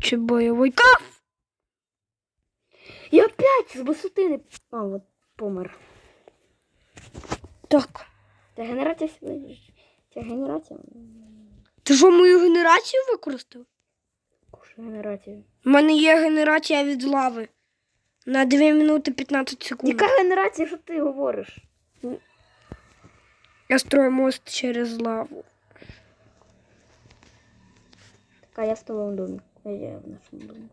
Чи бойовий каф? Я опять з висоти не. А, от помер. Так. Та генерація. Ця генерація. Ти що мою генерацію використав? Куша генерація. У мене є генерація від лави. На 2 минути 15 секунд. Яка генерація, що ти говориш? Я строю мост через лаву. Така я в твоєму домі. А я в нашому домі.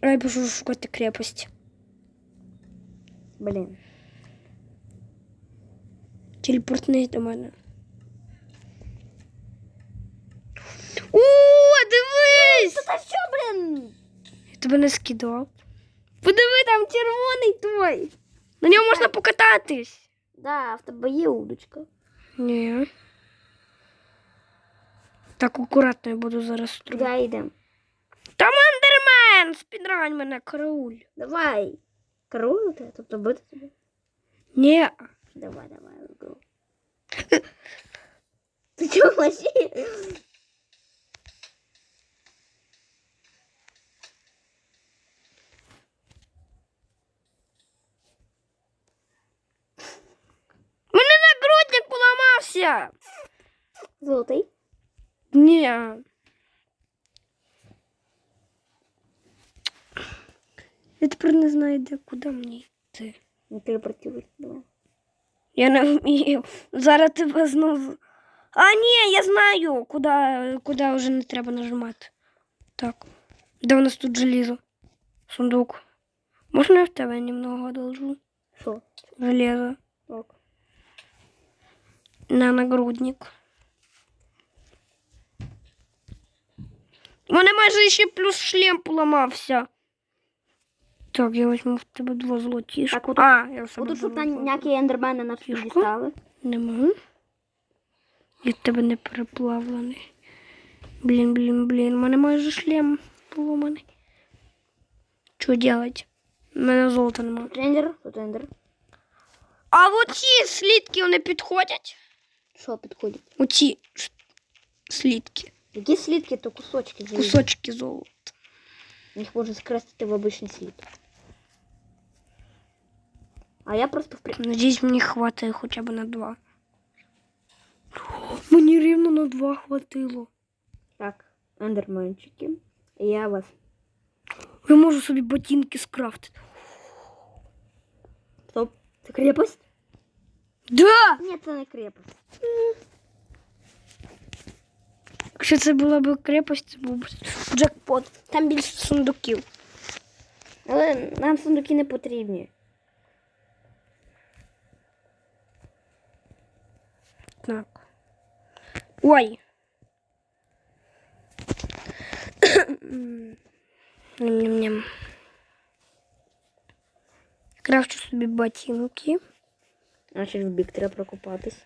А я пішов шукати крепость. Блін. Телепортнись до мене. О, дивись! Та що, блін? Я тебе не скидав. Подиви, там червоний той. На ньому можна покататись. Да, в тебе є удочка. Ні. Так акуратно я буду зараз строїти. Куди йдемо? Там ендермен! Спідрань мене, карауль. Давай. Керувати? Тобто бити тебе? Ні. Давай, давай, let's go. Ти чого вообще? Мене нагрудник поламався. Золотий? Ні. Я тепер не знаю, де куди мені йти. Не телепортуєш. Давай. Я не вмію. Зараз тебе знову. А, ні, я знаю, куди, куди вже не треба нажимати. Так. Де у нас тут желізо? Сундук. Можна я в тебе немного одолжу? Що? Железо. Ок. На нагрудник. У мене майже ще плюс шлем поламався. Так, я візьму в тебе два золотішка. Так, а, я себе Буду, щоб на ніякі ендермени нас дістали. Нема. Я в тебе не переплавлений. Блін, блін, блін. У мене майже шлем поломаний. Що делать? У мене золота нема. Тут ендер, тут ендер. А оці слідки вони підходять? Що підходить? Оці слідки. Які слідки, то кусочки заліза. Кусочки золота. Їх можна скрестити в обичний слід. А я просто в при... Надіюсь, мені хватає хоча б на два. Мені рівно на два хватило. Так, ендерменчики. Я вас. Я можу собі ботинки скрафтити. Стоп. Це крепость? Да! Ні, це не крепость. Якщо це була б крепость, це був джекпот. Там більше сундуків. Але нам сундуки не потрібні. Так. Ой. Ням-ням-ням. Крафчу собі ботинки. А через бік треба прокопатись.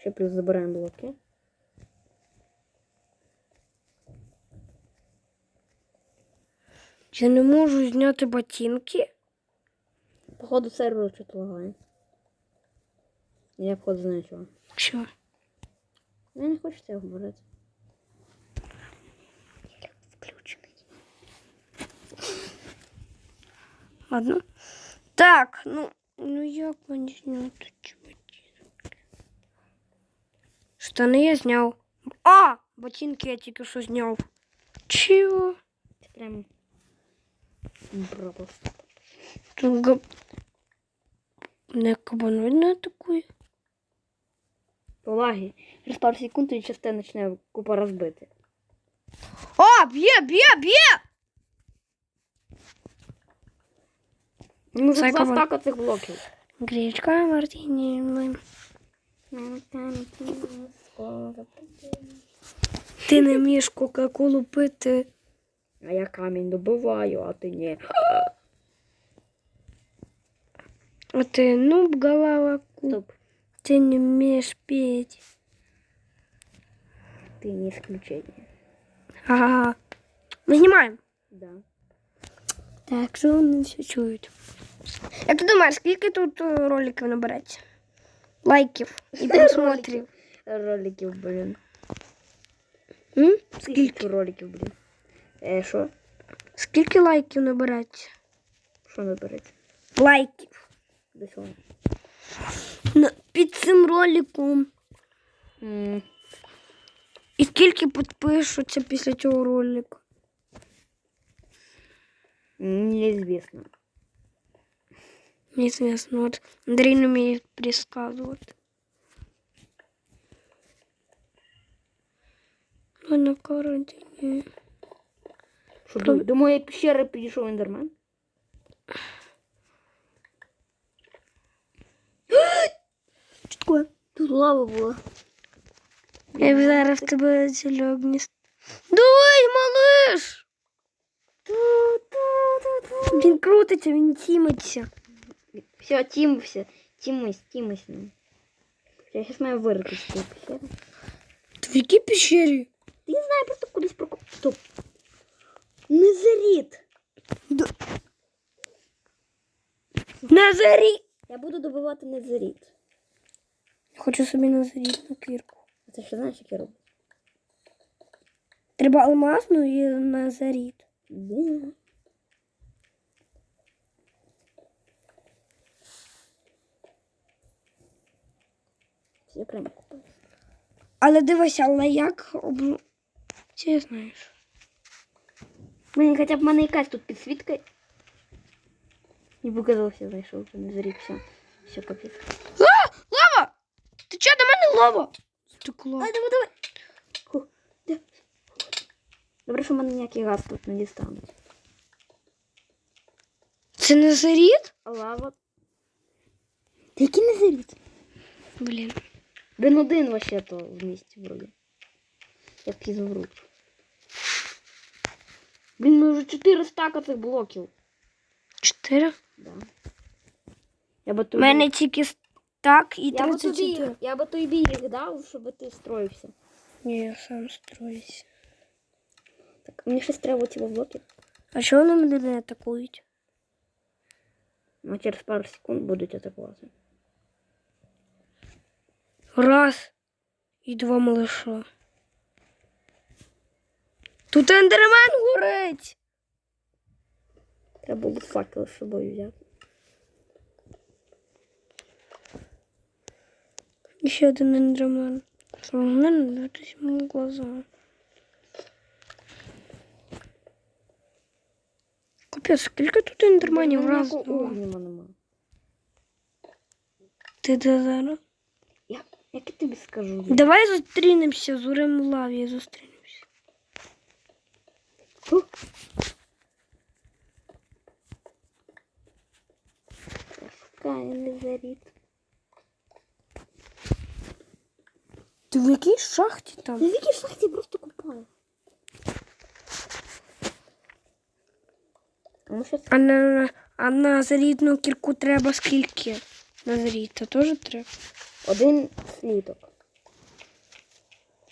Ще плюс забираємо блоки. Я не можу зняти ботинки. Походу сервер чуть лагає. Я походу знаю чого. Що? Я не хочу це говорити. Включений. Ладно. Так, ну, ну як мені зняти ботинки? Штани я зняв. А! Ботинки я тільки що зняв. Чого? Це пропуск. Тут. Не кабану не атакує. По. Через пару секунд і частина почне купа розбити. О, б'є, б'є, б'є! Ну, Це за два кабан. стака цих блоків. Гречка, мартіні. Ти не вмієш Кока-Колу пити. А я камінь добиваю, а ти ні. А ти нуб голова. Стоп, Ти не вмієш петь. ти не исключение. Ага. Ми знімаємо. Да. Так, що вони все чують. Як ти думаєш, скільки тут е, роликів набереться? Лайків і просмотрів. Роликів, блін. М? Скільки роликів, блін? Е, що? Скільки лайків набереться? Що набереться? Лайків. До. На- Під цим роликом. М, І скільки підпишуться після цього ролика? Неізвісно. Неизвестно. Вот Андрей не умеет предсказывать. Ну, на карантине. Що, до, до моєї пещери підійшов ендермен? Что такое? Тут лава була. Я зараз в тебе зельок не... с- Давай, малыш! Він крутиться, він тімиться. Все, тімився. Тімись, тімись ним. Я зараз маю вирити з цієї пещери. Ти в якій пещері? Ти не знаю, просто кудись прокоп. Стоп. Незаріт. Назарі! Я буду добивати незаріт. Хочу собі назарітну кірку. А ти що знаєш, як я роблю? Треба алмазну і назаріт. Да. Я прямо купаю. Але дивися, але як об... Чи знаєш? Мені хоча б в мене якась тут підсвітка. Не показався, знайшов, не зарік, все. Капець. Лава! Ти чого до мене лава? Стекло. Ай, давай, давай. Фух, де? Добре, що в мене ніякий газ тут не дістануть. Це назаріт? А лава. Та який не заріт? Блін. Він один вообще то в місті вроді. Як ізумруд. Блін, ну вже 4 стака цих блоків. Чотири? Да. Я би У тобі... мене тільки так і я би, тобі, 34. їх- я би тобі їх дав, щоб ти строївся. Ні, я сам строюсь. Так, мені щось треба ці блоки. А чого вони мене не атакують? Ну, через пару секунд будуть атакувати. Раз. І два малыша. Тут ендермен горить. Треба було факел з собою взяти. І ще один ендермен. Смогли надивитись мої глаза. Капець, скільки тут ендерменів раз? два. Ти де зараз? Я, як я тобі скажу? Давай зустрінемося, зорем лаві зустрінемося. Шукаю незаріт. Ти в якій шахті там? Я в якій шахті просто купаю. Ну. А на, а на зарідну кірку треба скільки? На зарідта теж треба. Один слідок.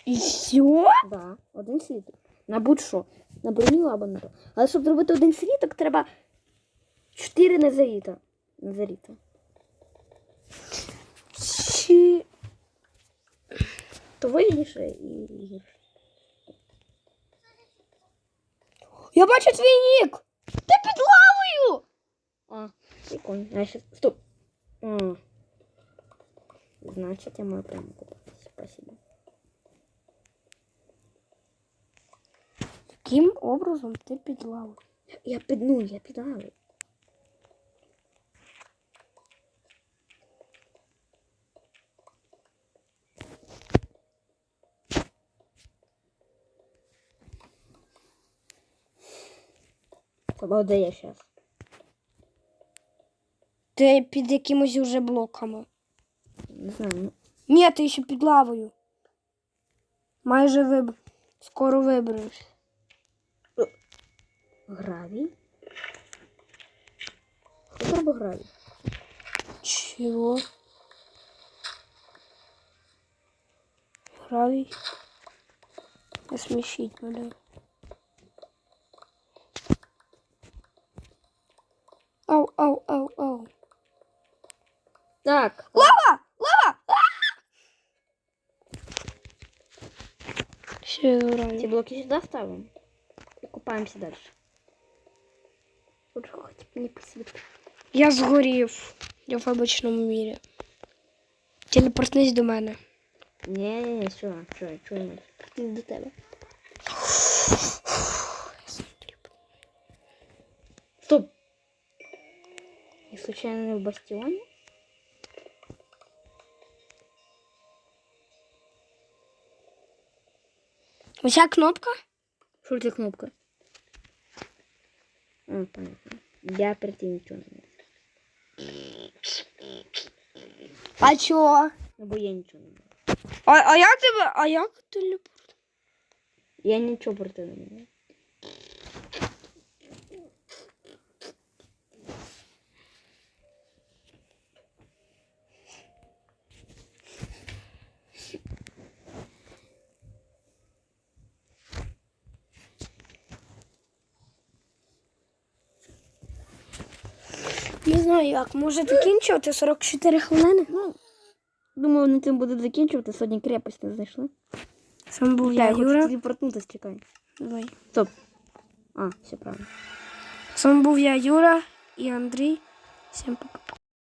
І все? Да, один слідок. На будь-що. На броню або на то. Але щоб зробити один слідок, треба 4 незаріта. Незаріта. Чи... То вигідніше і гірше. Я бачу твій нік! Ти під лавою! А, прикольно. А ще... Стоп. А. Значить, я маю прямо купатися. Яким образом ти під? Я під, ну, я. Тебе де я зараз? Ти під якимось уже блоками. Не знаю, ну. Ні, ти ще під лавою. Майже виб... Скоро виберешся. Гравій? Що треба гравій? Чого? Гравій. Не смішіть мене. Ау, ау, ау, ау. Так. Лава! Лава! Все, гравій. блоки сюда ставим. И купаемся дальше. Лучше хоть не присвети. Я згорів. Я в обичному мірі. Телепортнись до мене. Не, не, не, що, що, що не. Ти до тебе. Стоп! Я случайно не в бастіоні? Оця кнопка? Що це кнопка? А, понятно. Я прийти нічого не можу. А чого? Ну, бо я нічого не можу. А, а як тебе? А як телепорт? Я нічого проти не можу. Не знаю як. Може закінчувати 44 хвилини? Ну, думаю, на цим будуть закінчувати. Сьогодні крепость не знайшли. Сам був Я я, хочу Юра. телепортнутися, чекай. Давай. Стоп. А, все правильно. Сам був я, Юра і Андрій. Всім пока.